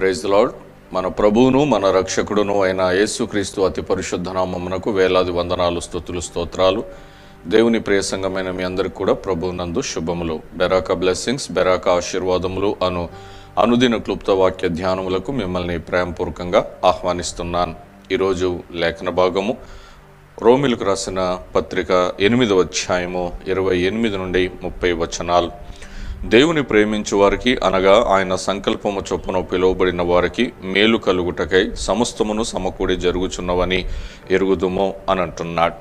Praise lord మన ప్రభువును మన రక్షకుడును అయిన యేసుక్రీస్తు అతి పరిశుద్ధ నామమునకు వేలాది వందనాలు స్తుతులు స్తోత్రాలు. దేవుని ప్రియ సంఘమైన మీ అందరికి కూడా ప్రభువునందు శుభములు. బెరాక బ్లెస్సింగ్స్ బెరాక ఆశీర్వాదములు అను అనుదిన క్లుప్త వాక్య ధ్యానములకు మిమ్మల్ని ప్రేమపూర్వకంగా ఆహ్వానిస్తున్నాను. ఈరోజు లేఖన భాగము రోమిలకు రాసిన పత్రిక ఎనిమిదవ అధ్యాయము ఇరవై ఎనిమిది నుండి ముప్పై వచనాలు. దేవుని ప్రేమించు వారికి అనగా ఆయన సంకల్పము చొప్పున పిలువబడిన వారికి మేలు కలుగుటకై సమస్తమును సమకూడి జరుగుచున్నవని ఎరుగుదుము అని అంటున్నాడు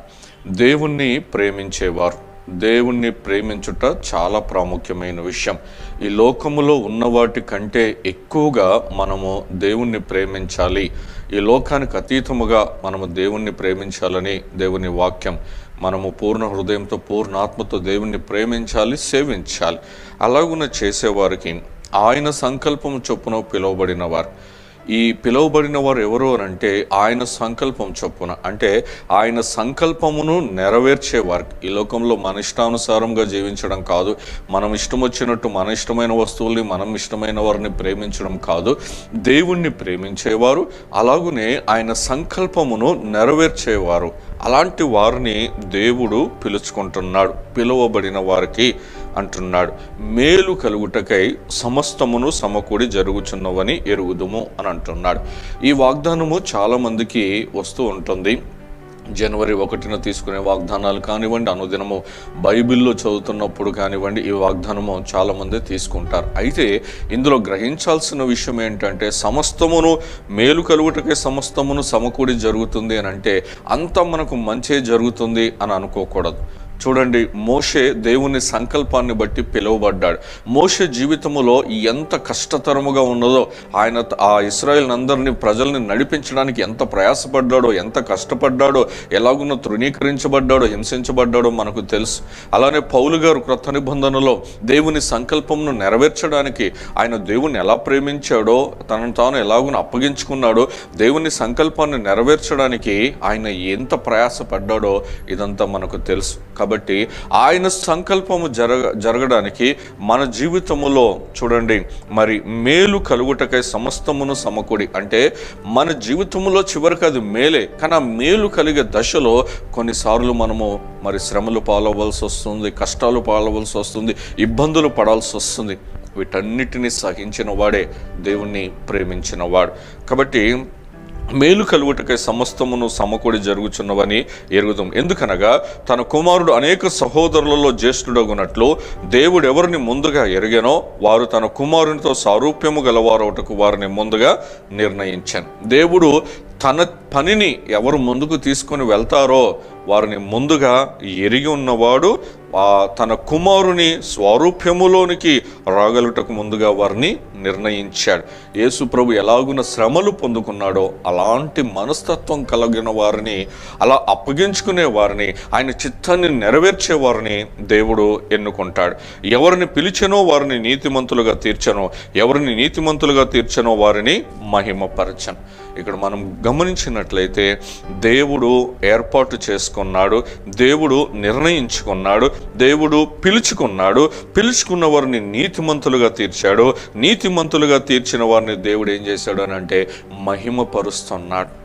దేవుణ్ణి ప్రేమించేవారు దేవుణ్ణి ప్రేమించుట చాలా ప్రాముఖ్యమైన విషయం. ఈ లోకములో ఉన్న వాటి కంటే ఎక్కువగా మనము దేవుణ్ణి ప్రేమించాలి. ఈ లోకానికి అతీతముగా మనము దేవుణ్ణి ప్రేమించాలని దేవుని వాక్యం. మనము పూర్ణ హృదయంతో పూర్ణాత్మతో దేవుణ్ణి ప్రేమించాలి సేవించాలి. అలాగున చేసేవారికి ఆయన సంకల్పం చొప్పున పిలువబడిన వారు. ఈ పిలువబడిన వారు ఎవరు అని అంటే ఆయన సంకల్పం చొప్పున. అంటే ఆయన సంకల్పమును నెరవేర్చేవారు ఈ లోకంలో మన ఇష్టానుసారంగా జీవించడం కాదు. మనం ఇష్టం వచ్చినట్టు మన ఇష్టమైన వస్తువుల్ని మనం ఇష్టమైన వారిని ప్రేమించడం కాదు. దేవుణ్ణి ప్రేమించేవారు అలాగునే ఆయన సంకల్పమును నెరవేర్చేవారు. అలాంటి వారిని దేవుడు పిలుచుకుంటున్నాడు పిలువబడిన వారికి. అంటున్నాడు. మేలు కలుగుటకై సమస్తమును సమకూడి జరుగుచున్నవని ఎరుగుదుము అని అంటున్నాడు. ఈ వాగ్దానము చాలామందికి వస్తూ ఉంటుంది. జనవరి ఒకటిన తీసుకునే వాగ్దానాలు కానివ్వండి అనుదినము బైబిల్లో చదువుతున్నప్పుడు కానివ్వండి ఈ వాగ్దానము చాలామంది తీసుకుంటారు. అయితే ఇందులో గ్రహించాల్సిన విషయం ఏంటంటే సమస్తమును మేలు కలుగుటకే సమస్తమును సమకూడి జరుగుతుంది అని అంటే అంత మనకు మంచే జరుగుతుంది అని అనుకోకూడదు. చూడండి మోషే దేవుని సంకల్పాన్ని బట్టి పిలువబడ్డాడు. మోషే జీవితములో ఎంత కష్టతరముగా ఉన్నదో ఆయన ఆ ఇస్రాయేల్ అందరినీ ప్రజల్ని నడిపించడానికి ఎంత ప్రయాసపడ్డాడో ఎంత కష్టపడ్డాడో ఎలాగున్న తృణీకరించబడ్డాడో హింసించబడ్డాడో మనకు తెలుసు. అలానే పౌలు గారు క్రొత్త నిబంధనలో దేవుని సంకల్పంను నెరవేర్చడానికి ఆయన దేవుని ఎలా ప్రేమించాడో తనను తాను ఎలాగున అప్పగించుకున్నాడో దేవుని సంకల్పాన్ని నెరవేర్చడానికి ఆయన ఎంత ప్రయాసపడ్డాడో ఇదంతా మనకు తెలుసు. కాబట్టి ఆయన సంకల్పము జరగ జరగడానికి మన జీవితములో చూడండి మరి మేలు కలుగుటకై సమస్తమును సమకూడి అంటే మన జీవితంలో చివరికి అది మేలే కానీ ఆ మేలు కలిగే దశలో కొన్నిసార్లు మనము మరి శ్రమలు పాలవలసి వస్తుంది కష్టాలు పాలవలసి వస్తుంది ఇబ్బందులు పడాల్సి వస్తుంది. వీటన్నిటిని సహించిన వాడే దేవుణ్ణి ప్రేమించిన వాడు కాబట్టి మేలు కలుగుటకై సమస్తమును సమకూడి జరుగుచున్నవని ఎరుగుదాం. ఎందుకనగా తన కుమారుడు అనేక సహోదరులలో జ్యేష్ఠుడగునట్లు దేవుడు ఎవరిని ముందుగా ఎరిగానో వారు తన కుమారునితో సారూప్యము గలవారవుటకు వారిని ముందుగా నిర్ణయించాను. దేవుడు తన పనిని ఎవరు ముందుకు తీసుకొని వెళ్తారో వారిని ముందుగా ఎరిగి ఉన్నవాడు తన కుమారుని స్వరూప్యములోనికి రాగలుటకు ముందుగా వారిని నిర్ణయించాడు. యేసు ప్రభు ఎలాగున శ్రమలు పొందుకున్నాడో అలాంటి మనస్తత్వం కలిగిన వారిని అలా అప్పగించుకునే వారిని ఆయన చిత్తాన్ని నెరవేర్చే వారిని దేవుడు ఎన్నుకుంటాడు. ఎవరిని పిలిచెనో వారిని నీతిమంతులుగా తీర్చను ఎవరిని నీతిమంతులుగా తీర్చనో వారిని మహిమపరచను. ఇక్కడ మనం గమనించినట్లయితే దేవుడు ఏర్పాటు చేసుకున్నాడు దేవుడు నిర్ణయించుకున్నాడు దేవుడు పిలుచుకున్నాడు పిలుచుకున్న వారిని నీతిమంతులుగా తీర్చాడు నీతిమంతులుగా తీర్చిన వారిని దేవుడు ఏం చేశాడు అని అంటే మహిమపరుస్తున్నాడు.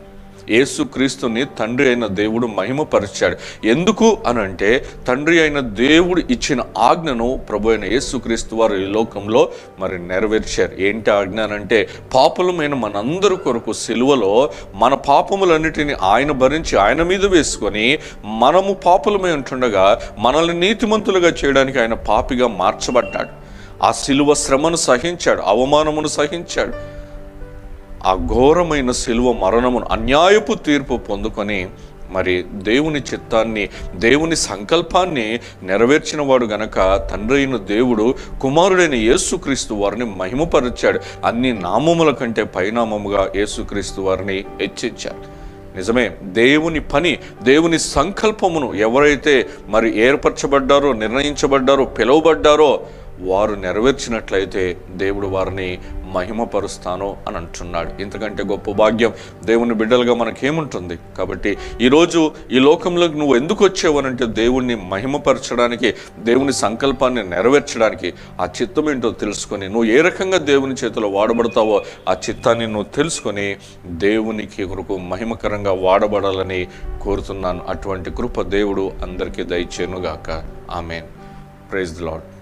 యేసుక్రీస్తుని తండ్రి అయిన దేవుడు మహిమపరిచాడు. ఎందుకు అని అంటే తండ్రి అయిన దేవుడు ఇచ్చిన ఆజ్ఞను ప్రభు అయిన యేసుక్రీస్తు వారు ఈ లోకంలో మరి నెరవేర్చారు. ఏంటి ఆజ్ఞ అని అంటే పాపులమైన మనందరి కొరకు సిలువలో మన పాపములన్నిటిని ఆయన భరించి ఆయన మీద వేసుకొని మనము పాపులమై ఉంటుండగా మనల్ని నీతిమంతులుగా చేయడానికి ఆయన పాపిగా మార్చబడ్డాడు. ఆ సిలువ శ్రమను సహించాడు అవమానమును సహించాడు. ఆ ఘోరమైన శిలువ మరణమును అన్యాయపు తీర్పు పొందుకొని మరి దేవుని చిత్తాన్ని దేవుని సంకల్పాన్ని నెరవేర్చిన వాడు గనక తండ్రి అయిన దేవుడు కుమారుడైన యేసుక్రీస్తు వారిని మహిమపరిచాడు. అన్ని నామముల కంటే పైనామముగా యేసుక్రీస్తు వారిని హెచ్చించాడు. నిజమే దేవుని పని దేవుని సంకల్పమును ఎవరైతే మరి ఏర్పరచబడ్డారో నిర్ణయించబడ్డారో పిలువబడ్డారో వారు నెరవేర్చినట్లయితే దేవుడు వారిని మహిమపరుస్తాను అని అంటున్నాడు. ఇంతకంటే గొప్ప భాగ్యం దేవుని బిడ్డలుగా మనకేముంటుంది? కాబట్టి ఈరోజు ఈ లోకంలోకి నువ్వు ఎందుకు వచ్చావు దేవుణ్ణి మహిమపరచడానికి దేవుని సంకల్పాన్ని నెరవేర్చడానికి ఆ చిత్తం ఏంటో తెలుసుకొని నువ్వు ఏ రకంగా దేవుని చేతిలో వాడబడతావో ఆ చిత్తాన్ని నువ్వు తెలుసుకొని దేవునికి కొరకు మహిమకరంగా వాడబడాలని కోరుతున్నాను. అటువంటి కృప దేవుడు అందరికీ దయచేనుగాక ఆమెన్. Praise the Lord